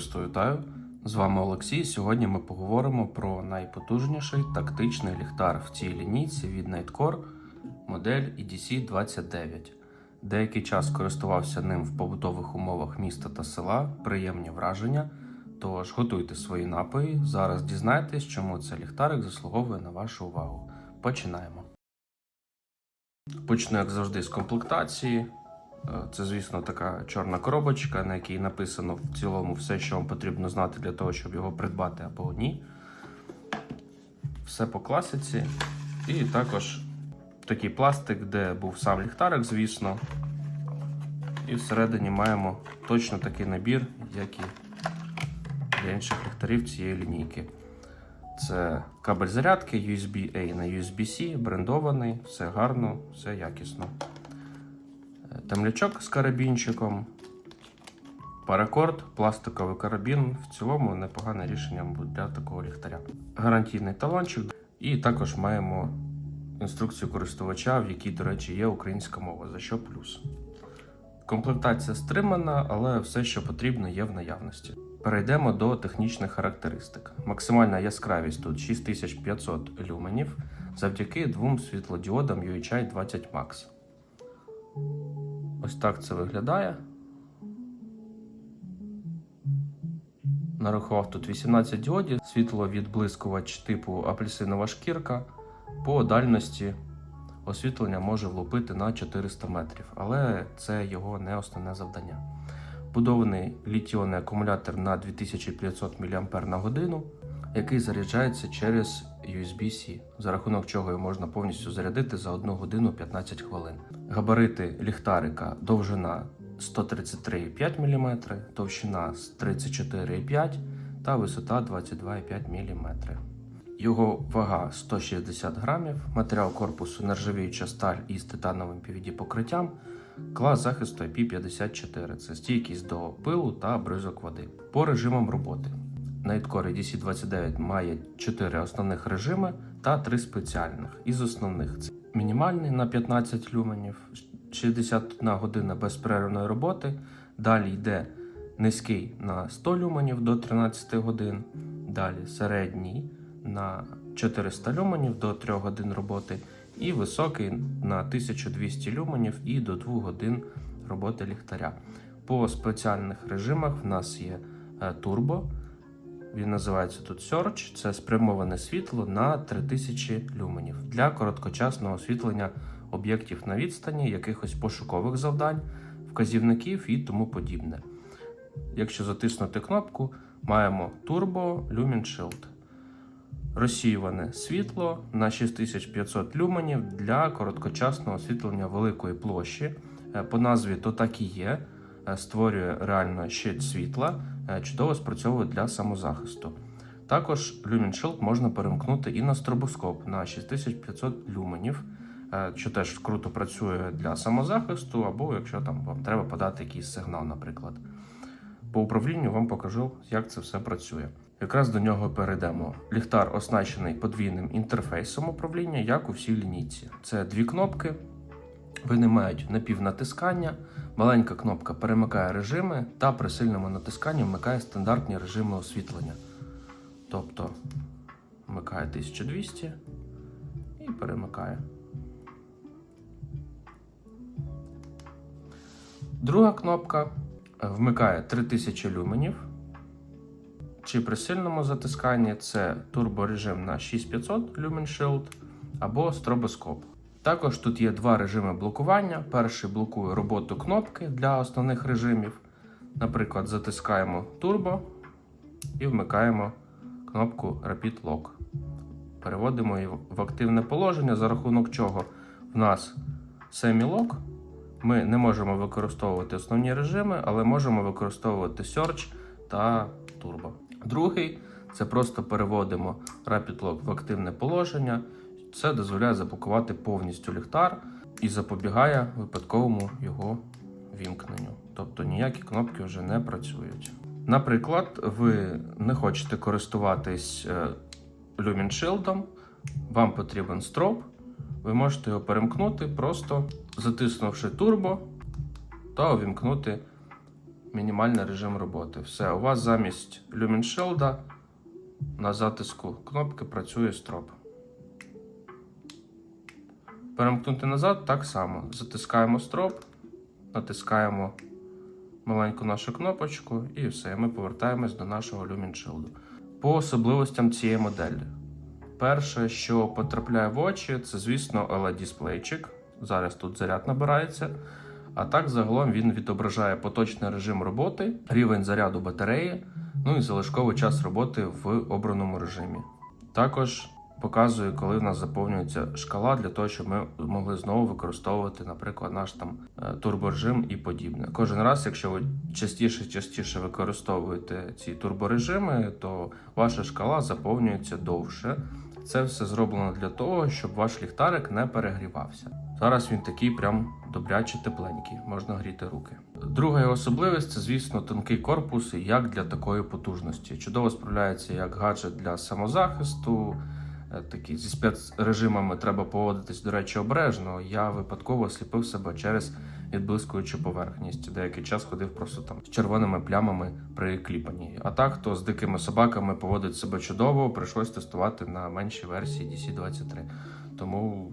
Товариство вітаю! З вами Олексій. Сьогодні ми поговоримо про найпотужніший тактичний ліхтар в цій лінійці від Nightcore модель EDC29. Деякий час користувався ним в побутових умовах міста та села, приємні враження. Тож готуйте свої напої. Зараз дізнайтесь, чому цей ліхтарик заслуговує на вашу увагу. Починаємо. Почну, як завжди, з комплектації. Е, Це, звісно, така чорна коробочка, на якій написано в цілому все, що вам потрібно знати для того, щоб його придбати або ні. Все по класиці. І також такий пластик, де був сам ліхтарик, звісно. І всередині маємо точно такий набір, як і для інших ліхтарів цієї лінійки. Це кабель зарядки USB-A на USB-C, брендований, все гарно, все якісно. Темлячок з карабінчиком, паракорд, пластиковий карабін. В цілому непогане рішення для такого ліхтаря. Гарантійний талончик. І також маємо інструкцію користувача, в якій, до речі, є українська мова, за що плюс. Комплектація стримана, але все, що потрібно, є в наявності. Перейдемо до технічних характеристик. Максимальна яскравість тут 6500 люменів завдяки двом світлодіодам UHI 20 Max. Ось так це виглядає. Нарахував тут 18 діодів, світловідблискувач типу апельсинова шкірка. По дальності освітлення може влупити на 400 метрів, але це його не основне завдання. Будований літіонний акумулятор на 2500 мАч на годину, який заряджається через USB-C, за рахунок чого його можна повністю зарядити за 1 годину 15 хвилин. Габарити ліхтарика довжина 133,5 мм, товщина 34,5 та висота 22,5 мм. Його вага 160 грамів, матеріал корпусу нержавіюча сталь із титановим PVD покриттям, клас захисту IP54 це стійкість до пилу та бризок води. По режимам роботи. Nightcore DC29 має 4 основних режими та 3 спеціальних. Із основних це мінімальний на 15 люменів, 61 година безперервної роботи. Далі йде низький на 100 люменів до 13 годин. Далі середній на 400 люменів до 3 годин роботи. І високий на 1200 люменів і до 2 годин роботи ліхтаря. По спеціальних режимах в нас є е, турбо. Він називається тут Search. Це спрямоване світло на 3000 люменів для короткочасного освітлення об'єктів на відстані, якихось пошукових завдань, вказівників і тому подібне. Якщо затиснути кнопку, маємо Turbo Lumen Shield. Розсіюване світло на 6500 люменів для короткочасного освітлення великої площі. Е, По назві то так і є. Е, Створює реально щит світла, чудово спрацьовує для самозахисту. Також Lumen Shield можна перемкнути і на стробоскоп на 6500 люменів, е, що теж круто працює для самозахисту, або якщо там вам треба подати якийсь сигнал, наприклад. По управлінню вам покажу, як це все працює. Якраз до нього перейдемо. Ліхтар оснащений подвійним інтерфейсом управління, як у всій лінійці. Це дві кнопки. Вони мають напівнатискання, маленька кнопка перемикає режими та при сильному натисканні вмикає стандартні режими освітлення. Тобто вмикає 1200 і перемикає. Друга кнопка вмикає 3000 люменів. Чи при сильному затисканні це турборежим на 6500 Lumen Shield або стробоскоп. Також тут є два режими блокування. Перший блокує роботу кнопки для основних режимів. Наприклад, затискаємо турбо і вмикаємо кнопку Rapid Lock. Переводимо її в активне положення, за рахунок чого в нас semi-lock. Ми не можемо використовувати основні режими, але можемо використовувати Search та Turbo. Другий це просто переводимо Rapid Lock в активне положення. Це дозволяє заблокувати повністю ліхтар і запобігає випадковому його вімкненню. Тобто ніякі кнопки вже не працюють. Наприклад, ви не хочете користуватись е, Lumen Shield, вам потрібен строп. Ви можете його перемкнути, просто затиснувши турбо та увімкнути мінімальний режим роботи. Все, у вас замість Shield на затиску кнопки працює строп. Перемкнути назад так само. Затискаємо строп, натискаємо маленьку нашу кнопочку і все. Ми повертаємось до нашого Lumen Shield. По особливостям цієї моделі. Перше, що потрапляє в очі, це, звісно, LED-дисплейчик. Зараз тут заряд набирається. А так, загалом він відображає поточний режим роботи, рівень заряду батареї, ну і залишковий час роботи в обраному режимі. Також показує, коли в нас заповнюється шкала для того, щоб ми могли знову використовувати, наприклад, наш там е, турборежим і подібне. Кожен раз, якщо ви частіше частіше використовуєте ці турборежими, то ваша шкала заповнюється довше. Це все зроблено для того, щоб ваш ліхтарик не перегрівався. Зараз він такий прям добряче тепленький, можна гріти руки. Друга його особливість це, звісно, тонкий корпус, як для такої потужності. Чудово справляється як гаджет для самозахисту. Е, Такі зі спецрежимами треба поводитись, до речі, обережно. Я випадково осліпив себе через відблискуючу поверхність. Деякий час ходив просто там з червоними плямами при кліпанні. А так, хто з дикими собаками поводить себе чудово, прийшлось тестувати на меншій версії DC23. Тому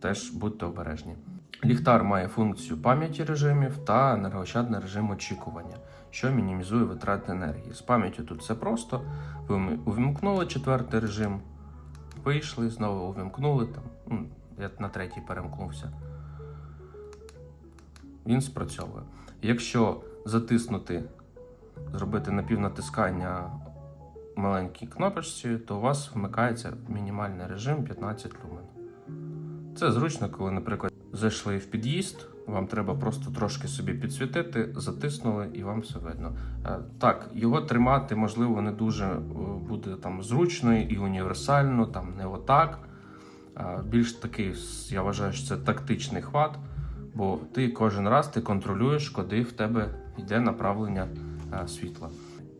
теж будьте обережні. Ліхтар має функцію пам'яті режимів та енергоощадний режим очікування, що мінімізує витрати енергії. З пам'яттю тут все просто. Ви увімкнули четвертий режим, вийшли, знову увімкнули там. Я на третій перемкнувся. Він спрацьовує. Якщо затиснути, зробити напівнатискання маленькій кнопочці, то у вас вмикається мінімальний режим 15 люмен. Це зручно, коли, наприклад, зайшли в під'їзд, вам треба просто трошки собі підсвітити, затиснули і вам все видно. Е, Так, його тримати, можливо, не дуже е, буде там зручно і універсально, там не отак. Е, Більш такий, я вважаю, що це тактичний хват, бо ти кожен раз ти контролюєш, куди в тебе йде направлення світла.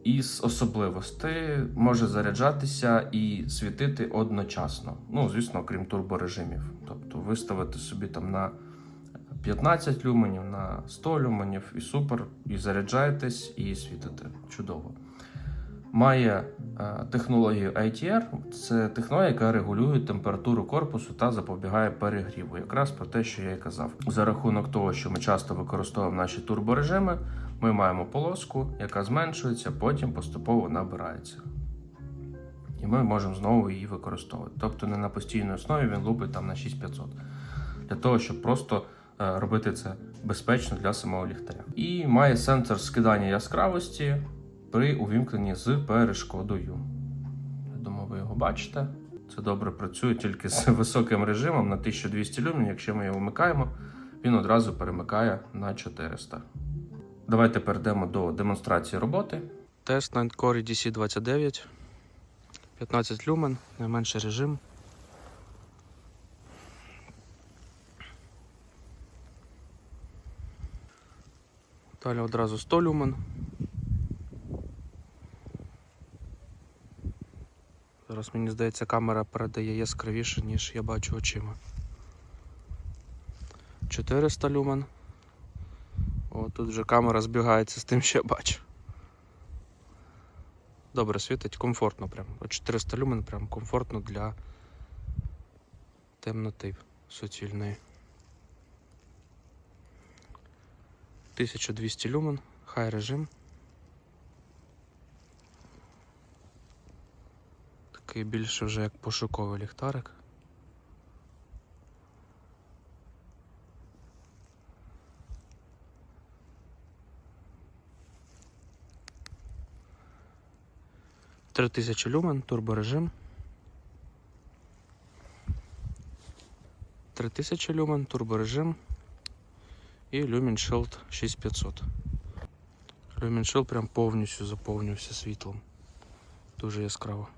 Із особливостей може заряджатися і світити одночасно. Ну, звісно, крім турборежимів. Тобто виставити собі там на 15 люменів, на 100 люменів і супер, і заряджаєтесь, і світите. Чудово. Має е, технологію ITR, це технологія, яка регулює температуру корпусу та запобігає перегріву. Якраз про те, що я і казав. За рахунок того, що ми часто використовуємо наші турборежими, ми маємо полоску, яка зменшується, потім поступово набирається. І ми можемо знову її використовувати. Тобто не на постійній основі він лупить там на 6500. Для того, щоб просто робити це безпечно для самого ліхтаря. І має сенсор скидання яскравості при увімкненні з перешкодою. Я думаю, ви його бачите. Це добре працює тільки з високим режимом на 1200 люмен. Якщо ми його вмикаємо, він одразу перемикає на 400. Давайте перейдемо до демонстрації роботи. Тест на Core DC29. 15 люмен, найменший режим. Далі одразу 100 люмен. Зараз мені здається, камера передає яскравіше, ніж я бачу очима. 400 люмен. О, тут вже камера збігається з тим, що я бачу. Добре світить, комфортно прям. От 400 люмен прям комфортно для темноти суцільної. 1200 люмен, хай режим. Такий більше вже як пошуковий ліхтарик. Три тисячі люмен, турборежим. 3000 люмен, турборежим і Lumen Shield 6500. Lumen Shield прям повністю заповнився світлом. Дуже яскраво.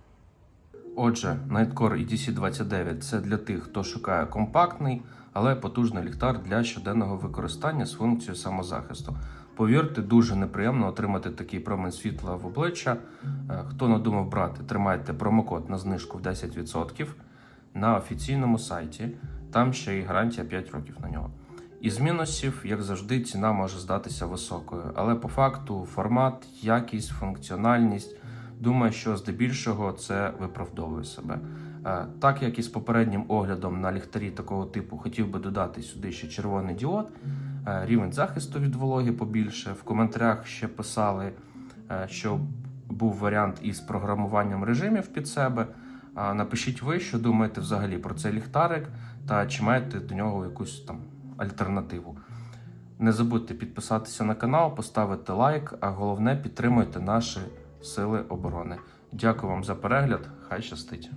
Отже, Nightcore EDC29 це для тих, хто шукає компактний, але потужний ліхтар для щоденного використання з функцією самозахисту. Повірте, дуже неприємно отримати такий промень світла в обличчя. Е, Хто надумав брати, тримайте промокод на знижку в 10% на офіційному сайті. Там ще і гарантія 5 років на нього. Із мінусів, як завжди, ціна може здатися високою, але по факту формат, якість, функціональність, думаю, що здебільшого це виправдовує себе. Е, Так як і з попереднім оглядом на ліхтарі такого типу хотів би додати сюди ще червоний діод, е, рівень захисту від вологи побільше. В коментарях ще писали, е, що був варіант із програмуванням режимів під себе. Напишіть ви, що думаєте взагалі про цей ліхтарик та чи маєте до нього якусь там альтернативу. Не забудьте підписатися на канал, поставити лайк, а головне підтримуйте наші сили оборони. Дякую вам за перегляд. Хай щастить!